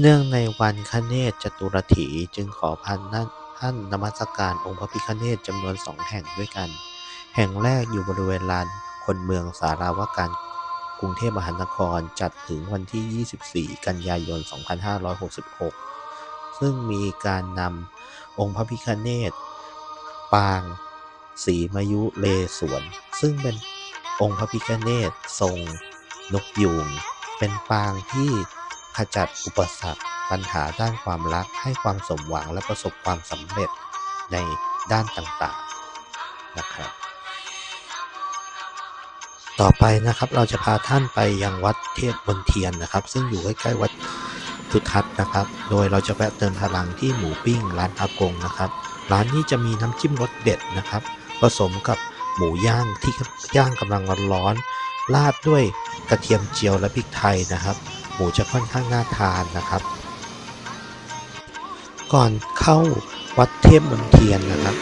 เนื่องในวันคเนศจตุรถีจึงขอพาท่านนมัสการองค์พระพิฆเนศจำนวนสองแห่งด้วยกัน แห่งแรกอยู่บริเวณลานคนเมืองสาราวการกรุงเทพมหานครจัดถึงวันที่ 24 กันยายน 2566 ซึ่งมีการนำองค์พระพิฆเนศปางสีมายุเลศวรซึ่งเป็นองค์พระพิฆเนศทรงนกยูงเป็นปางที่ ขจัดอุปสรรค ปัญหาด้านความรักให้ความสมหวังและประสบความสำเร็จในด้านต่างๆนะครับ ต่อไปนะครับเราจะพาท่านไปยังวัดเทพบนเทียนนะครับ ซึ่งอยู่ใกล้ๆวัดสุทัศน์นะครับ โดยเราจะแวะเติมพลังที่หมูปิ้งร้านอากงนะครับ ร้านนี้จะมีน้ำจิ้มรสเด็ดนะครับ ผสมกับหมูย่างที่ย่างกำลังร้อนๆราดด้วยกระเทียมเจียวและพริกไทยนะครับ หมูจะค่อนข้างน่าทานนะครับ ก่อนเข้าวัดเทพมนเทียนนะครับ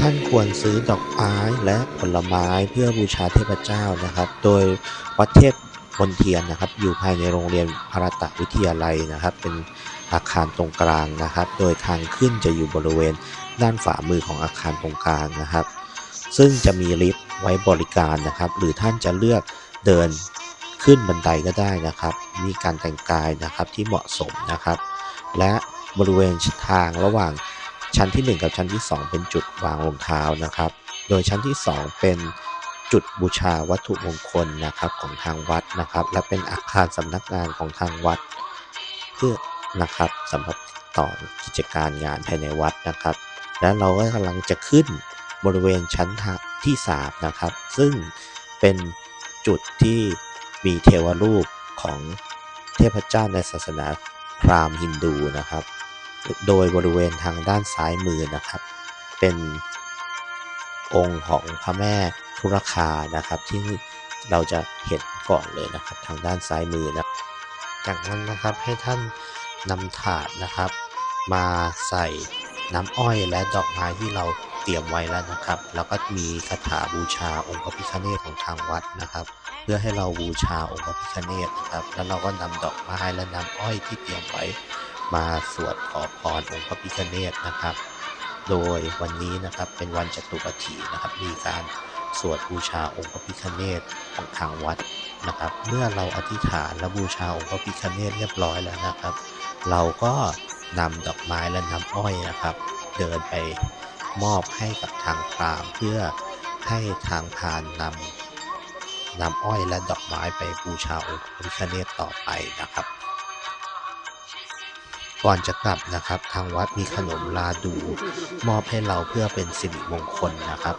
ท่านควรซื้อดอกไม้และผลไม้เพื่อบูชาเทพเจ้านะครับ โดยวัดเทพมนเทียนนะครับ อยู่ภายในโรงเรียนพารตะวิทยาลัยนะครับ เป็นอาคารตรงกลางนะครับ โดยทางขึ้นจะอยู่บริเวณด้านฝ่ามือของอาคารตรงกลางนะครับ ซึ่งจะมีลิฟต์ไว้บริการนะครับ หรือท่านจะเลือกเดิน ขึ้นบันไดก็ได้นะครับ มีการแต่งกายนะครับที่เหมาะสมนะครับ และบริเวณทางระหว่างชั้นที่ 1 กับชั้นที่ 2 เป็นจุดวางรองเท้านะครับ โดยชั้นที่ 2 เป็นจุดบูชาวัตถุมงคลนะครับของทางวัดนะครับ และเป็นอาคารสำนักงานของทางวัด เพื่อนะครับสำหรับต่อกิจการงานภายในวัดนะครับ และเราก็กำลังจะขึ้นบริเวณชั้นที่3นะครับ ซึ่งเป็นจุดที่ มีเทวรูปของเทพเจ้าในศาสนาพราหมณ์ฮินดูนะครับ โดยบริเวณทางด้านซ้ายมือนะครับ เป็นองค์ของพระแม่ธุรคานะครับ ที่เราจะเห็นก่อนเลยนะครับ ทางด้านซ้ายมือนะจากนั้นนะครับให้ท่านนำถาดนะครับ มาใส่น้ำอ้อยและดอกไม้ที่เรา รียมไว้แล้วนะครับ แล้วก็มีคาถาบูชาองค์พระพิฆเนศของทางวัดนะครับ เพื่อให้เราบูชาองค์พระพิฆเนศนะครับ แล้วเราก็นำดอกไม้และน้ำอ้อยที่เตรียมไว้มาสวดขอพรองค์พระพิฆเนศนะครับ โดยวันนี้นะครับเป็นวันจตุรถีนะครับ มีการสวดบูชาองค์พระพิฆเนศของทางวัดนะครับ เมื่อเราอธิษฐานและบูชาองค์พระพิฆเนศเรียบร้อยแล้วนะครับ เราก็นำดอกไม้และน้ำอ้อยนะครับ เดินไป มอบให้กับทางพราหมณ์เพื่อให้ทางพานนำนำอ้อยและดอกไม้ไปบูชาองค์พระพิฆเนศต่อไปนะครับ ก่อนจะกลับนะครับ ทางวัดมีขนมลาดู มอบให้เราเพื่อเป็นสิริมงคลนะครับ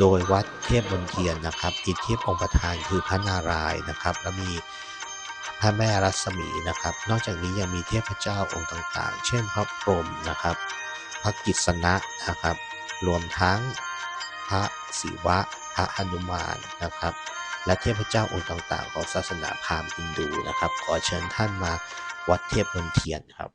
โดยวัดเทพบนเทียนนะครับอิทธิองค์ประธานคือพระนารายณ์นะครับ และมีพระแม่รัศมีนะครับ นอกจากนี้ยังมีเทพเจ้าองค์ต่างๆ เช่นพระพรหมนะครับ พระกิษณะนะครับ รวมทั้งพระศิวะ พระอนุมานนะครับ และเทพเจ้าองค์ต่างๆ ของศาสนาพราหมณ์ฮินดูนะครับ ขอเชิญท่านมาวัดเทพบนเทียนครับ